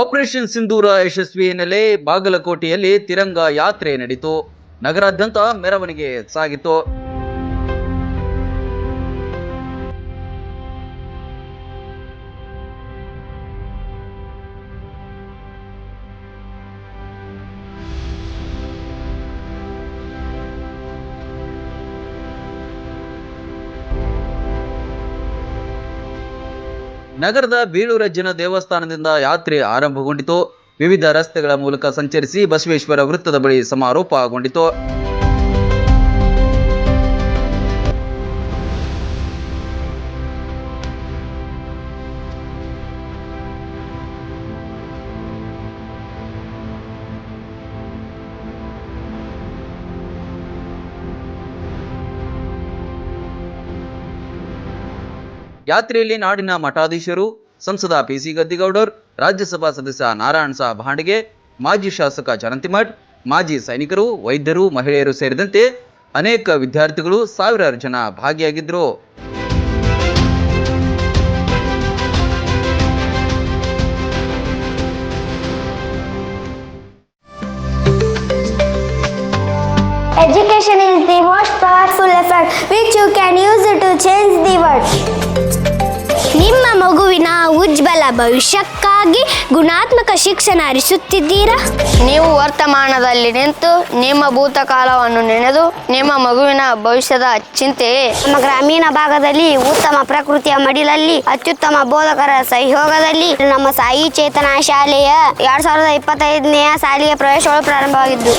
Operation ಸಿಂಧೂರ ಯಶಸ್ವಿ ಹಿನ್ನೆಲೆ ಬಾಗಲಕೋಟೆಯಲ್ಲಿ ತಿರಂಗ ಯಾತ್ರೆ ನಡೆಯಿತು ನಗರಾದ್ಯಂತ ಮೆರವಣಿಗೆ ಸಾಗಿತು. ನಗರದ ಬೀಳೂರಜ್ಜನ ದೇವಸ್ಥಾನದಿಂದ ಯಾತ್ರೆ ಆರಂಭಗೊಂಡಿತು. ವಿವಿಧ ರಸ್ತೆಗಳ ಮೂಲಕ ಸಂಚರಿಸಿ ಬಸವೇಶ್ವರ ವೃತ್ತದ ಬಳಿ ಸಮಾರೋಪಗೊಂಡಿತು ಯಾತ್ರೆಯಲ್ಲಿ ನಾಡಿನ ಮಠಾಧೀಶರು, ಸಂಸದ ಪಿಸಿ ಗದ್ದಿಗೌಡರ್, ರಾಜ್ಯಸಭಾ ಸದಸ್ಯ ನಾರಾಯಣ ಸಾ ಭಾಂಡಿಗೆ ಮಾಜಿ ಶಾಸಕ ಜನಂತಿಮಠ್ ಮಾಜಿ ಸೈನಿಕರು, ವೈದ್ಯರು, ಮಹಿಳೆಯರು ಸೇರಿದಂತೆ ಅನೇಕ ವಿದ್ಯಾರ್ಥಿಗಳು ಸಾವಿರಾರು ಜನ ಭಾಗಿಯಾಗಿದ್ದರು Education is the most powerful effort which you can use to change the world. ಭವಿಷ್ಯಕ್ಕಾಗಿ ಗುಣಾತ್ಮಕ ಶಿಕ್ಷಣ ಹರಿಸುತ್ತಿದ್ದೀರಾ? ನೀವು ವರ್ತಮಾನದಲ್ಲಿ ನಿಂತು ನಿಮ್ಮ ಭೂತಕಾಲವನ್ನು ನೆನೆದು ನಿಮ್ಮ ಮಗುವಿನ ಭವಿಷ್ಯದ ಚಿಂತೆ ನಮ್ಮ ಗ್ರಾಮೀಣ ಭಾಗದಲ್ಲಿ ಉತ್ತಮ ಪ್ರಕೃತಿಯ ಮಡಿಲಲ್ಲಿ ಅತ್ಯುತ್ತಮ ಬೋಧಕರ ಸಹಯೋಗದಲ್ಲಿ ನಮ್ಮ ಸಾಯಿ ಚೇತನ ಶಾಲೆಯ ಎರಡ್ ಸಾವಿರದ ಇಪ್ಪತ್ತೈದನೆಯ ಸಾಲಿಗೆ ಪ್ರವೇಶಗಳು ಪ್ರಾರಂಭವಾಗಿದ್ದು.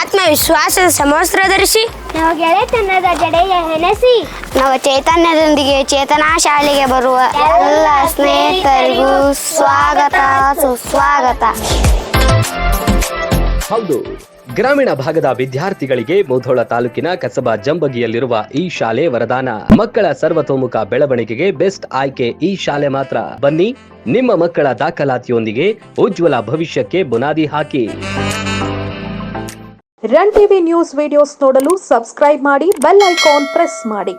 ಆತ್ಮವಿಶ್ವಾಸದ ಸಮವಸ್ತ್ರ ಧರಿಸಿ ನಾವು ಗೆಳೆತನದ ಜಡೆಯ ಹೆಣಸಿ ನಾವು ಚೈತನ್ಯದೊಂದಿಗೆ ಚೇತನಾ ಶಾಲೆಗೆ ಬರುವ ಎಲ್ಲ ಸ್ನೇಹಿತರಿಗೂ ಸ್ವಾಗತ ಸುಸ್ವಾಗತ. ಹೌದು. ಗ್ರಾಮೀಣ ಭಾಗದ ವಿದ್ಯಾರ್ಥಿಗಳಿಗೆ ಮುಧೋಳ ತಾಲೂಕಿನ ಕಸಬಾ ಜಂಬಗಿಯಲ್ಲಿರುವ ಈ ಶಾಲೆ ವರದಾನ. ಮಕ್ಕಳ ಸರ್ವತೋಮುಖ ಬೆಳವಣಿಗೆಗೆ ಬೆಸ್ಟ್ ಆಯ್ಕೆ ಈ ಶಾಲೆ ಮಾತ್ರ. ಬನ್ನಿ, ನಿಮ್ಮ ಮಕ್ಕಳ ದಾಖಲಾತಿಯೊಂದಿಗೆ ಉಜ್ವಲ ಭವಿಷ್ಯಕ್ಕೆ ಬುನಾದಿ ಹಾಕಿ. ರನ್ ಟಿವಿ ನ್ಯೂಸ್ ವಿಡಿಯೋಸ್ ನೋಡಲು ಸಬ್ಸ್ಕ್ರೈಬ್ ಮಾಡಿ, ಬೆಲ್ ಐಕಾನ್ ಪ್ರೆಸ್ ಮಾಡಿ.